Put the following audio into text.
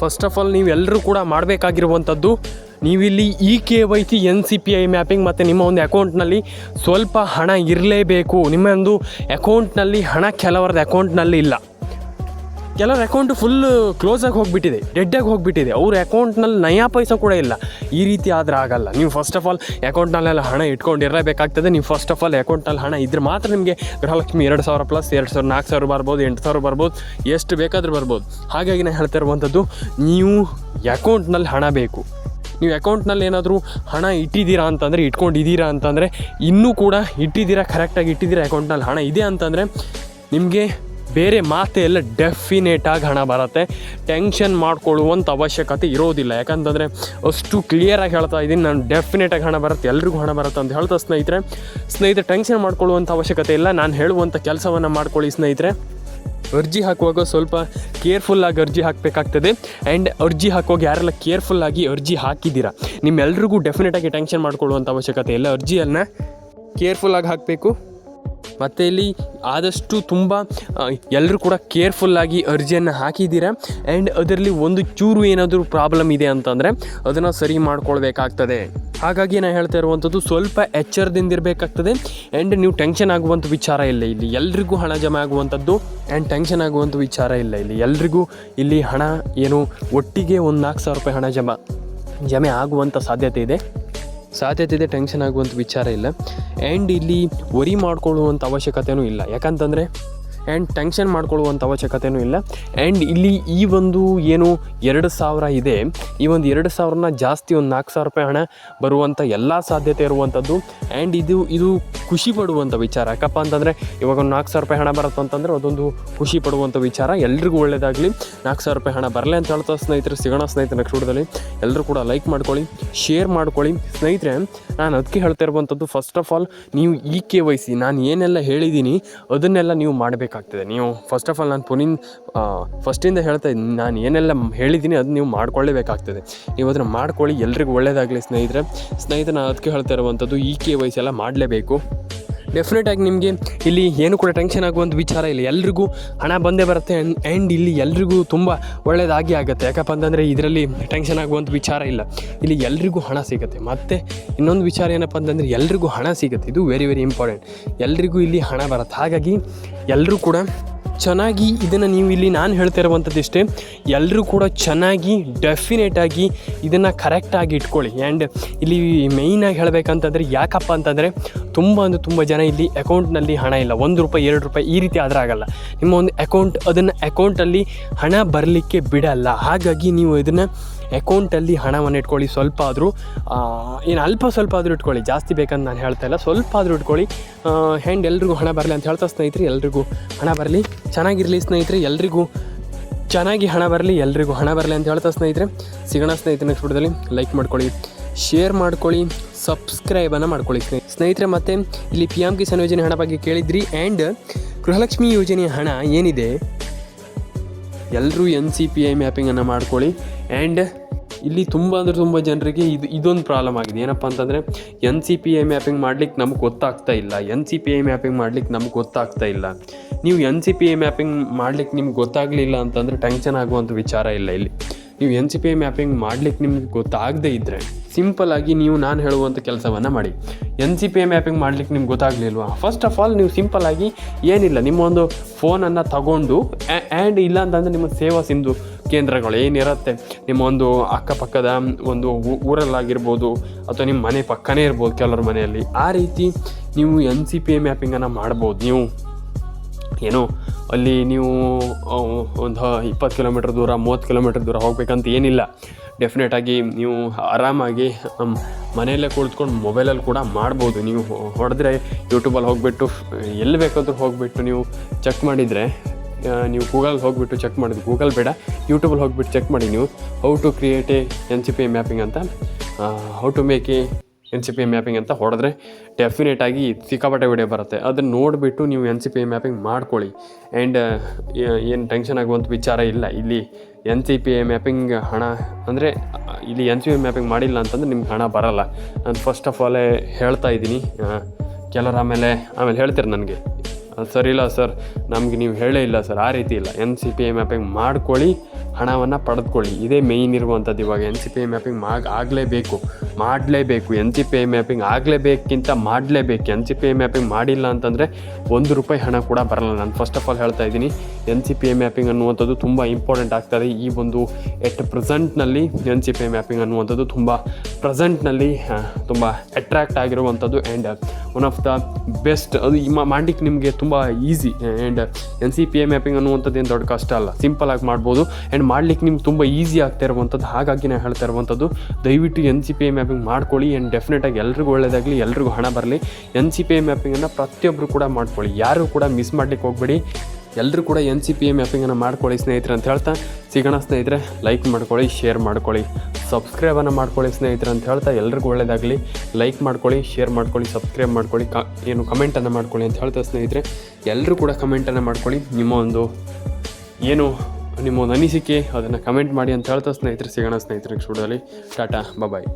First of all ನೀವೆಲ್ಲರೂ ಕೂಡ ಮಾಡಬೇಕಾಗಿರುವಂಥದ್ದು, ನೀವಿಲ್ಲಿ E K Y C N C P I mapping ಮತ್ತು ನಿಮ್ಮ ಒಂದು ಅಕೌಂಟ್ನಲ್ಲಿ ಸ್ವಲ್ಪ ಹಣ ಇರಲೇಬೇಕು. ನಿಮ್ಮ ಒಂದು ಅಕೌಂಟ್ನಲ್ಲಿ ಹಣ ಕೆಲವರದ ಅಕೌಂಟ್ನಲ್ಲಿ ಇಲ್ಲ. ಕೆಲವ್ರ ಅಕೌಂಟ್ ಫುಲ್ ಕ್ಲೋಸ್ ಆಗಿ ಹೋಗಿಬಿಟ್ಟಿದೆ ಡೆಡ್ಡಾಗಿ ಹೋಗಿಬಿಟ್ಟಿದೆ. ಅವ್ರ ಅಕೌಂಟ್ನಲ್ಲಿ ನಯಾ ಪೈಸ ಕೂಡ ಇಲ್ಲ. ಈ ರೀತಿ ಆದರೆ ಆಗಲ್ಲ. ನೀವು ಫಸ್ಟ್ ಆಫ್ ಆಲ್ ಅಕೌಂಟ್ನಲ್ಲೆಲ್ಲ ಹಣ ಇಟ್ಕೊಂಡಿರಬೇಕಾಗ್ತದೆ ನೀವು ಫಸ್ಟ್ ಆಫ್ ಆಲ್ ಅಕೌಂಟ್ನಲ್ಲಿ ಹಣ ಇದ್ರೆ ಮಾತ್ರ ನಿಮಗೆ ಗೃಹಲಕ್ಷ್ಮಿ ಎರಡು ಸಾವಿರ ಪ್ಲಸ್ ಎರಡು ಸಾವಿರ, ನಾಲ್ಕು ಸಾವಿರ ಬರ್ಬೋದು, ಎಂಟು ಸಾವಿರ ಬರ್ಬೋದು, ಎಷ್ಟು ಬೇಕಾದರೂ ಬರ್ಬೋದು. ಹಾಗಾಗಿ ನಾನು ಹೇಳ್ತಾ ಇರುವಂಥದ್ದು, ನೀವು ಅಕೌಂಟ್ನಲ್ಲಿ ಹಣ ಬೇಕು. ನೀವು ಅಕೌಂಟ್ನಲ್ಲಿ ಏನಾದರೂ ಹಣ ಇಟ್ಟಿದ್ದೀರಾ ಅಂತಂದರೆ, ಇಟ್ಕೊಂಡಿದ್ದೀರಾ ಅಂತಂದರೆ, ಇನ್ನೂ ಕೂಡ ಇಟ್ಟಿದ್ದೀರಾ ಕರೆಕ್ಟಾಗಿ ಇಟ್ಟಿದ್ದೀರಾ ಅಕೌಂಟ್ನಲ್ಲಿ ಹಣ ಇದೆ ಅಂತಂದರೆ, ನಿಮಗೆ ಬೇರೆ ಮಾತೆ ಎಲ್ಲ ಡೆಫಿನೇಟಾಗಿ ಹಣ ಬರುತ್ತೆ. ಟೆನ್ಷನ್ ಮಾಡ್ಕೊಳ್ಳುವಂಥ ಅವಶ್ಯಕತೆ ಇರೋದಿಲ್ಲ. ಯಾಕಂತಂದರೆ ಅಷ್ಟು ಕ್ಲಿಯರಾಗಿ ಹೇಳ್ತಾ ಇದ್ದೀನಿ, ನಾನು ಡೆಫಿನೇಟಾಗಿ ಹಣ ಬರುತ್ತೆ, ಎಲ್ರಿಗೂ ಹಣ ಬರುತ್ತೆ ಅಂತ ಹೇಳ್ತಾ ಸ್ನೇಹಿತರೆ. ಸ್ನೇಹಿತರೆ ಟೆನ್ಷನ್ ಮಾಡ್ಕೊಳ್ಳುವಂಥ ಅವಶ್ಯಕತೆ ಇಲ್ಲ. ನಾನು ಹೇಳುವಂಥ ಕೆಲಸವನ್ನು ಮಾಡ್ಕೊಳ್ಳಿ ಸ್ನೇಹಿತರೆ. ಅರ್ಜಿ ಹಾಕುವಾಗ ಸ್ವಲ್ಪ ಕೇರ್ಫುಲ್ಲಾಗಿ ಅರ್ಜಿ ಹಾಕಬೇಕಾಗ್ತದೆ. ಆ್ಯಂಡ್ ಅರ್ಜಿ ಹಾಕುವಾಗ ಯಾರೆಲ್ಲ ಕೇರ್ಫುಲ್ಲಾಗಿ ಅರ್ಜಿ ಹಾಕಿದ್ದೀರಾ, ನಿಮ್ಮೆಲ್ರಿಗೂ ಡೆಫಿನೆಟಾಗಿ ಟೆನ್ಷನ್ ಮಾಡ್ಕೊಳ್ಳುವಂಥ ಅವಶ್ಯಕತೆ ಇಲ್ಲ. ಅರ್ಜಿಯನ್ನು ಕೇರ್ಫುಲ್ಲಾಗಿ ಹಾಕಬೇಕು. ಮತ್ತು ಇಲ್ಲಿ ಆದಷ್ಟು ತುಂಬ ಎಲ್ಲರೂ ಕೂಡ ಕೇರ್ಫುಲ್ಲಾಗಿ ಅರ್ಜಿಯನ್ನು ಹಾಕಿದ್ದೀರಾ? ಆ್ಯಂಡ್ ಅದರಲ್ಲಿ ಒಂದು ಚೂರು ಏನಾದರೂ ಪ್ರಾಬ್ಲಮ್ ಇದೆ ಅಂತಂದರೆ, ಅದನ್ನು ಸರಿ ಮಾಡ್ಕೊಳ್ಬೇಕಾಗ್ತದೆ. ಹಾಗಾಗಿ ನಾನು ಹೇಳ್ತಾ ಇರುವಂಥದ್ದು ಸ್ವಲ್ಪ ಎಚ್ಚರದಿಂದ ಇರಬೇಕಾಗ್ತದೆ. ಆ್ಯಂಡ್ ನೀವು ಟೆನ್ಷನ್ ಆಗುವಂಥ ವಿಚಾರ ಇಲ್ಲ ಇಲ್ಲಿ. ಎಲ್ರಿಗೂ ಹಣ ಜಮೆ ಆಗುವಂಥದ್ದು ಆ್ಯಂಡ್ ಟೆನ್ಷನ್ ಆಗುವಂಥ ವಿಚಾರ ಇಲ್ಲ ಇಲ್ಲಿ. ಎಲ್ರಿಗೂ ಇಲ್ಲಿ ಹಣ ಏನು ಒಟ್ಟಿಗೆ ಒಂದು ನಾಲ್ಕು ಸಾವಿರ ರೂಪಾಯಿ ಹಣ ಜಮಾ, ಜಮೆ ಆಗುವಂಥ ಸಾಧ್ಯತೆ ಇದೆ. ಸಾಧ್ಯತೆ ಇದೆ ಟೆನ್ಷನ್ ಆಗುವಂಥ ವಿಚಾರ ಇಲ್ಲ. ಆ್ಯಂಡ್ ಇಲ್ಲಿ ವರಿ ಮಾಡ್ಕೊಳ್ಳುವಂಥ ಅವಶ್ಯಕತೆಯೂ ಇಲ್ಲ. ಯಾಕಂತಂದರೆ ಆ್ಯಂಡ್ ಟೆನ್ಷನ್ ಮಾಡ್ಕೊಳ್ಳುವಂಥ ಅವಶ್ಯಕತೆಯೂ ಇಲ್ಲ. ಆ್ಯಂಡ್ ಇಲ್ಲಿ ಈ ಒಂದು ಏನು ಎರಡು ಸಾವಿರ ಇದೆ. ಈ ಒಂದು ಎರಡು ಸಾವಿರನ ಜಾಸ್ತಿ ಒಂದು ನಾಲ್ಕು ಸಾವಿರ ರೂಪಾಯಿ ಹಣ ಬರುವಂಥ ಎಲ್ಲ ಸಾಧ್ಯತೆ ಇರುವಂಥದ್ದು ಆ್ಯಂಡ್ ಇದು ಇದು ಖುಷಿ ಪಡುವಂಥ ವಿಚಾರ. ಯಾಕಪ್ಪ ಅಂತಂದರೆ ಇವಾಗ ಒಂದು ನಾಲ್ಕು ಸಾವಿರ ರೂಪಾಯಿ ಹಣ ಬರುತ್ತೆ ಅಂತಂದರೆ ಅದೊಂದು ಖುಷಿ ಪಡುವಂಥ ವಿಚಾರ. ಎಲ್ರಿಗೂ ಒಳ್ಳೆಯದಾಗಲಿ ನಾಲ್ಕು ಸಾವಿರ ರೂಪಾಯಿ ಹಣ ಬರಲಿ ಅಂತ ಹೇಳ್ತಾ ಸ್ನೇಹಿತರೆ, ಸಿಗೋಣ ಸ್ನೇಹಿತರ ನೆಕ್ಸ್ಟ್ ವಿಡಿಯೋದಲ್ಲಿ ಎಲ್ಲರೂ ಕೂಡ ಲೈಕ್ ಮಾಡ್ಕೊಳ್ಳಿ ಶೇರ್ ಮಾಡ್ಕೊಳ್ಳಿ. ಸ್ನೇಹಿತರೆ, ನಾನು ಅದಕ್ಕೆ ಹೇಳ್ತಾ ಇರುವಂಥದ್ದು ಫಸ್ಟ್ ಆಫ್ ಆಲ್ ನೀವು ಈ ಕೆ ವೈ ಸಿ, ನಾನು ಏನೆಲ್ಲ ಹೇಳಿದ್ದೀನಿ, ಅದನ್ನೆಲ್ಲ ನೀವು ಮಾಡಬೇಕಾಗ್ತದೆ ನೀವು ಫಸ್ಟ್ ಆಫ್ ಆಲ್ ನಾನು ಪುನಿನ್ ಫಸ್ಟಿಂದ ಹೇಳ್ತಾ ಇದ್ದೀನಿ ನಾನು ಏನೆಲ್ಲ ಹೇಳಿದ್ದೀನಿ ಅದು ನೀವು ಮಾಡ್ಕೊಳ್ಳೇಬೇಕಾಗ್ತದೆ. ನೀವು ಅದನ್ನು ಮಾಡ್ಕೊಳ್ಳಿ, ಎಲ್ರಿಗೂ ಒಳ್ಳೆಯದಾಗಲಿ ಸ್ನೇಹಿತರೆ. ನಾನು ಅದಕ್ಕೆ ಹೇಳ್ತಾ ಇರುವಂಥದ್ದು ಈ ಕೆ ವೈಸ್ ಎಲ್ಲ ಮಾಡಲೇಬೇಕು. ಡೆಫಿನೆಟಾಗಿ ನಿಮಗೆ ಇಲ್ಲಿ ಏನು ಕೂಡ ಟೆನ್ಷನ್ ಆಗುವಂಥ ವಿಚಾರ ಇಲ್ಲ. ಎಲ್ರಿಗೂ ಹಣ ಬಂದೇ ಬರುತ್ತೆ ಆ್ಯಂಡ್ ಇಲ್ಲಿ ಎಲ್ರಿಗೂ ತುಂಬ ಒಳ್ಳೆಯದಾಗಿ ಆಗುತ್ತೆ. ಯಾಕಪ್ಪ ಅಂತಂದರೆ ಇದರಲ್ಲಿ ಟೆನ್ಷನ್ ಆಗುವಂಥ ವಿಚಾರ ಇಲ್ಲ. ಇಲ್ಲಿ ಎಲ್ರಿಗೂ ಹಣ ಸಿಗುತ್ತೆ. ಮತ್ತು ಇನ್ನೊಂದು ವಿಚಾರ ಏನಪ್ಪ ಅಂತಂದರೆ ಎಲ್ರಿಗೂ ಹಣ ಸಿಗುತ್ತೆ. ಇದು ವೆರಿ ವೆರಿ ಇಂಪಾರ್ಟೆಂಟ್ ಎಲ್ರಿಗೂ ಇಲ್ಲಿ ಹಣ ಬರುತ್ತೆ. ಹಾಗಾಗಿ ಎಲ್ಲರೂ ಕೂಡ ಚೆನ್ನಾಗಿ ಇದನ್ನು ನೀವು ಇಲ್ಲಿ ನಾನು ಹೇಳ್ತಾ ಇರುವಂಥದ್ದು ಇಷ್ಟೇ ಎಲ್ಲರೂ ಕೂಡ ಚೆನ್ನಾಗಿ ಡೆಫಿನೆಟಾಗಿ ಇದನ್ನು ಕರೆಕ್ಟಾಗಿ ಇಟ್ಕೊಳ್ಳಿ. ಆ್ಯಂಡ್ ಇಲ್ಲಿ ಮೇಯ್ನಾಗಿ ಹೇಳಬೇಕಂತಂದರೆ ಯಾಕಪ್ಪ ಅಂತಂದರೆ, ತುಂಬ ಅಂದರೆ ತುಂಬ ಜನ ಇಲ್ಲಿ ಅಕೌಂಟ್ನಲ್ಲಿ ಹಣ ಇಲ್ಲ. ಒಂದು ರೂಪಾಯಿ, ಎರಡು ರೂಪಾಯಿ ಈ ರೀತಿ ಆದರೆ ಆಗಲ್ಲ. ನಿಮ್ಮ ಒಂದು ಅಕೌಂಟ್ ಅದನ್ನು ಅಕೌಂಟಲ್ಲಿ ಹಣ ಬರಲಿಕ್ಕೆ ಬಿಡಲ್ಲ. ಹಾಗಾಗಿ ನೀವು ಇದನ್ನು ಅಕೌಂಟಲ್ಲಿ ಹಣವನ್ನು ಇಟ್ಕೊಳ್ಳಿ, ಸ್ವಲ್ಪ ಆದರೂ ಏನು ಅಲ್ಪ ಸ್ವಲ್ಪ ಆದರೂ ಇಟ್ಕೊಳ್ಳಿ. ಜಾಸ್ತಿ ಬೇಕಂತ ನಾನು ಹೇಳ್ತಾ ಇಲ್ಲ. ಸ್ವಲ್ಪ ಆದರೂ ಇಟ್ಕೊಳ್ಳಿ. ಹ್ಯಾಂಡ್ ಎಲ್ರಿಗೂ ಹಣ ಬರಲಿ ಅಂತ ಹೇಳ್ತಾ ಸ್ನೇಹಿತರೆ, ಎಲ್ರಿಗೂ ಹಣ ಬರಲಿ. ಚೆನ್ನಾಗಿರಲಿ ಸ್ನೇಹಿತರೆ, ಎಲ್ರಿಗೂ ಚೆನ್ನಾಗಿ ಹಣ ಬರಲಿ, ಎಲ್ರಿಗೂ ಹಣ ಬರಲಿ ಅಂತ ಹೇಳ್ತಾ ಸ್ನೇಹಿತರೆ. ಸಿಗೋಣ ಸ್ನೇಹಿತರೆ ನೆಕ್ಸ್ಟ್ ವಿಡಿಯೋದಲ್ಲಿ ಲೈಕ್ ಮಾಡ್ಕೊಳ್ಳಿ. ಶೇರ್ ಮಾಡ್ಕೊಳ್ಳಿ. ಸಬ್ಸ್ಕ್ರೈಬನ್ನು ಮಾಡ್ಕೊಳ್ಳಿ ಸ್ನೇಹಿ, ಸ್ನೇಹಿತರೆ, ಮತ್ತು ಇಲ್ಲಿ ಪಿ ಎಂ ಕಿಸಾನ್ ಯೋಜನೆ ಹಣ ಬಗ್ಗೆ ಕೇಳಿದ್ರಿ. ಆ್ಯಂಡ್ ಗೃಹಲಕ್ಷ್ಮಿ ಯೋಜನೆಯ ಹಣ ಏನಿದೆ? ಎಲ್ಲರೂ ಎನ್ ಸಿ ಪಿ ಐ ಮ್ಯಾಪಿಂಗನ್ನು ಮಾಡ್ಕೊಳ್ಳಿ. ಆ್ಯಂಡ್ ಇಲ್ಲಿ ತುಂಬ ಅಂದರೆ ತುಂಬ ಜನರಿಗೆ ಇದು, ಇದೊಂದು ಪ್ರಾಬ್ಲಮ್ ಆಗಿದೆ. ಏನಪ್ಪ ಅಂತಂದರೆ N C P I mapping ಮಾಡ್ಲಿಕ್ಕೆ ನಮ್ಗೆ ಗೊತ್ತಾಗ್ತಾ ಇಲ್ಲ. N C P I mapping ಮಾಡ್ಲಿಕ್ಕೆ ನಮ್ಗೆ ಗೊತ್ತಾಗ್ತಾ ಇಲ್ಲ. ನೀವು N C P I mapping ಮಾಡ್ಲಿಕ್ಕೆ ನಿಮ್ಗೆ ಗೊತ್ತಾಗಲಿಲ್ಲ ಅಂತಂದರೆ ಟೆನ್ಷನ್ ಆಗುವಂಥ ವಿಚಾರ ಇಲ್ಲ ಇಲ್ಲಿ. ನೀವು N C P I mapping ಮಾಡ್ಲಿಕ್ಕೆ ನಿಮ್ಗೆ ಗೊತ್ತಾಗದೇ ಇದ್ದರೆ ಸಿಂಪಲ್ ನೀವು ನಾನು ಹೇಳುವಂಥ ಕೆಲಸವನ್ನು ಮಾಡಿ. N C P I mapping ಮಾಡ್ಲಿಕ್ಕೆ ನಿಮ್ಗೆ ಗೊತ್ತಾಗಲಿಲ್ವಾ? ಫಸ್ಟ್ ಆಫ್ ಆಲ್ ನೀವು ಸಿಂಪಲ್ ಏನಿಲ್ಲ, ನಿಮ್ಮ ಒಂದು ಫೋನನ್ನು ತಗೊಂಡು ಆ್ಯಂಡ್ ಇಲ್ಲ ಅಂತಂದರೆ ನಿಮ್ಮ ಸೇವಾ ಸಿಂಧು ಕೇಂದ್ರಗಳು ಏನಿರುತ್ತೆ? ನಿಮ್ಮ ಒಂದು ಅಕ್ಕಪಕ್ಕದ ಒಂದು ಊರಲ್ಲಾಗಿರ್ಬೋದು, ಅಥವಾ ನಿಮ್ಮ ಮನೆ ಪಕ್ಕನೇ ಇರ್ಬೋದು ಕೆಲವ್ರ ಮನೆಯಲ್ಲಿ, ಆ ರೀತಿ ನೀವು ಎನ್ ಸಿ ಪಿ ಎ ಮ್ಯಾಪಿಂಗನ್ನು ಮಾಡ್ಬೋದು ನೀವು. ಏನು? ಅಲ್ಲಿ ನೀವು ಒಂದು ಇಪ್ಪತ್ತು ಕಿಲೋಮೀಟ್ರ್ ದೂರ, ಮೂವತ್ತು ಕಿಲೋಮೀಟ್ರ್ ದೂರ ಹೋಗ್ಬೇಕಂತ ಏನಿಲ್ಲ. ಡೆಫಿನೆಟಾಗಿ ನೀವು ಆರಾಮಾಗಿ ಮನೆಯಲ್ಲೇ ಕುಳಿತ್ಕೊಂಡು ಮೊಬೈಲಲ್ಲಿ ಕೂಡ ಮಾಡ್ಬೋದು. ನೀವು ಹೊಡೆದ್ರೆ ಯೂಟ್ಯೂಬಲ್ಲಿ ಹೋಗಿಬಿಟ್ಟು, ಎಲ್ಲಿ ಬೇಕಾದರೂ ಹೋಗಿಬಿಟ್ಟು ನೀವು ಚೆಕ್ ಮಾಡಿದರೆ ನೀವು ಗೂಗಲ್ಗೆ ಹೋಗಿಬಿಟ್ಟು ಚೆಕ್ ಮಾಡಿದ್ರು ಗೂಗಲ್ ಬೇಡ ಯೂಟ್ಯೂಬಲ್ಲಿ ಹೋಗಿಬಿಟ್ಟು ಚೆಕ್ ಮಾಡಿ ನೀವು how to create a N C P A mapping ಅಂತ. How to make a N C P A mapping ಅಂತ ಹೊಡೆದ್ರೆ ಡೆಫಿನೆಟಾಗಿ ಸಿಕ್ಕಾಪಟ್ಟೆ ವಿಡಿಯೋ ಬರುತ್ತೆ. ಅದನ್ನು ನೋಡಿಬಿಟ್ಟು ನೀವು N C P A mapping ಮಾಡ್ಕೊಳ್ಳಿ. ಆ್ಯಂಡ್ ಏನು ಟೆನ್ಷನ್ ಆಗುವಂಥ ವಿಚಾರ ಇಲ್ಲ. ಇಲ್ಲಿ N C P A mapping ಹಣ, ಅಂದರೆ, ಇಲ್ಲಿ ಎನ್ ಸಿ ಪಿ ಮ್ಯಾಪಿಂಗ್ ಮಾಡಿಲ್ಲ ಅಂತಂದ್ರೆ ನಿಮ್ಗೆ ಹಣ ಬರಲ್ಲ. ನಾನು ಫಸ್ಟ್ ಆಫ್ ಆಲೇ ಹೇಳ್ತಾ ಇದ್ದೀನಿ. ಕೆಲವ್ರು ಆಮೇಲೆ ಆಮೇಲೆ ಹೇಳ್ತೀರಿ ನನಗೆ? ಸರ್ ಇಲ್ಲ ಸರ್, ನಮಗೆ ನೀವು ಹೇಳೇ ಇಲ್ಲ ಸರ್, ಆ ರೀತಿ ಇಲ್ಲ. N C P I mapping ಮಾಡ್ಕೊಳ್ಳಿ, ಹಣವನ್ನು ಪಡೆದುಕೊಳ್ಳಿ. ಇದೇ ಮೇಯ್ನ್ ಇರುವಂಥದ್ದು ಇವಾಗ N C P I mapping ಮಾಗ್ ಆಗಲೇಬೇಕು. ಮಾಡಲೇಬೇಕು. N C P I mapping ಆಗಲೇಬೇಕಿಂತ ಮಾಡಲೇಬೇಕು. N C P I mapping ಮಾಡಿಲ್ಲ ಅಂತಂದರೆ ಒಂದು ರೂಪಾಯಿ ಹಣ ಕೂಡ ಬರಲ್ಲ. ನಾನು ಫಸ್ಟ್ ಆಫ್ ಆಲ್ ಹೇಳ್ತಾ ಇದ್ದೀನಿ N C P I mapping ಅನ್ನುವಂಥದ್ದು ತುಂಬ ಇಂಪಾರ್ಟೆಂಟ್ ಆಗ್ತದೆ ಈ ಒಂದು at ಪ್ರೆಸೆಂಟ್ನಲ್ಲಿ N C P I mapping ಅನ್ನುವಂಥದ್ದು ತುಂಬ ಪ್ರೆಸೆಂಟ್ನಲ್ಲಿ ತುಂಬ ಅಟ್ರ್ಯಾಕ್ಟ್ ಆಗಿರುವಂಥದ್ದು. And one of the best ಅದು ಮಾಡ್ಲಿಕ್ಕೆ ನಿಮಗೆ ತುಂಬ easy and N C P A mapping ಅನ್ನುವಂಥದ್ದು ಏನು ದೊಡ್ಡ ಕಷ್ಟ ಅಲ್ಲ. ಸಿಂಪಲ್ ಆಗಿ ಮಾಡ್ಬೋದು. ಆ್ಯಂಡ್ ಮಾಡ್ಲಿಕ್ಕೆ ನಿಮ್ಗೆ ತುಂಬ ಈಸಿ ಆಗ್ತಾ ಇರುವಂಥದ್ದು. ಹಾಗಾಗಿ ನಾನು ಹೇಳ್ತಾ ಇರುವಂಥದ್ದು, ದಯವಿಟ್ಟು N C P A mapping ಮಾಡ್ಕೊಳ್ಳಿ. ಆ್ಯಂಡ್ ಡೆಫಿನೆಟಾಗಿ ಎಲ್ರಿಗೂ ಒಳ್ಳೆಯದಾಗಲಿ ಎಲ್ರಿಗೂ ಹಣ ಬರಲಿ. ಎನ್ ಸಿ ಪಿ ಎ ಮ್ಯಾಪಿಂಗನ್ನು ಪ್ರತಿಯೊಬ್ಬರು ಕೂಡ ಮಾಡ್ಕೊಳ್ಳಿ. ಯಾರು ಕೂಡ ಮಿಸ್ ಮಾಡ್ಲಿಕ್ಕೆ ಹೋಗಬೇಡಿ. ಎಲ್ಲರೂ ಕೂಡ ಎನ್ ಸಿ ಪಿ ಎ ಮ್ಯಾಪಿಂಗನ್ನು ಮಾಡ್ಕೊಳ್ಳಿ, ಸ್ನೇಹಿತರೆ ಅಂತ ಹೇಳ್ತಾ. ಸಿಗೋಣ ಸ್ನೇಹಿತರೆ ಲೈಕ್ ಮಾಡ್ಕೊಳ್ಳಿ ಶೇರ್ ಮಾಡ್ಕೊಳ್ಳಿ. ಸಬ್ಸ್ಕ್ರೈಬನ್ನು ಮಾಡ್ಕೊಳ್ಳಿ ಸ್ನೇಹಿತರೆ ಅಂತ ಹೇಳ್ತಾ ಎಲ್ರಿಗೂ ಒಳ್ಳೆಯದಾಗಲಿ ಲೈಕ್ ಮಾಡ್ಕೊಳ್ಳಿ ಶೇರ್ ಮಾಡ್ಕೊಳ್ಳಿ ಸಬ್ಸ್ಕ್ರೈಬ್ ಮಾಡ್ಕೊಳ್ಳಿ, ಕ, ಏನು ಕಮೆಂಟನ್ನು ಮಾಡ್ಕೊಳ್ಳಿ ಅಂತ ಹೇಳ್ತಾ ಸ್ನೇಹಿತರೆ. ಎಲ್ಲರೂ ಕೂಡ ಕಮೆಂಟನ್ನು ಮಾಡ್ಕೊಳ್ಳಿ. ನಿಮ್ಮ ಒಂದು ಏನು ನಿಮ್ಮ ಒಂದು ಅನಿಸಿಕೆ ಅದನ್ನು ಕಮೆಂಟ್ ಮಾಡಿ ಅಂತ ಹೇಳ್ತಾ ಸ್ನೇಹಿತರೆ. ಸಿಗೋಣ ಸ್ನೇಹಿತರಿಗೆ ಸ್ಟುಡಿಯೋದಲ್ಲಿ ಟಾಟಾ ಬಾಯ್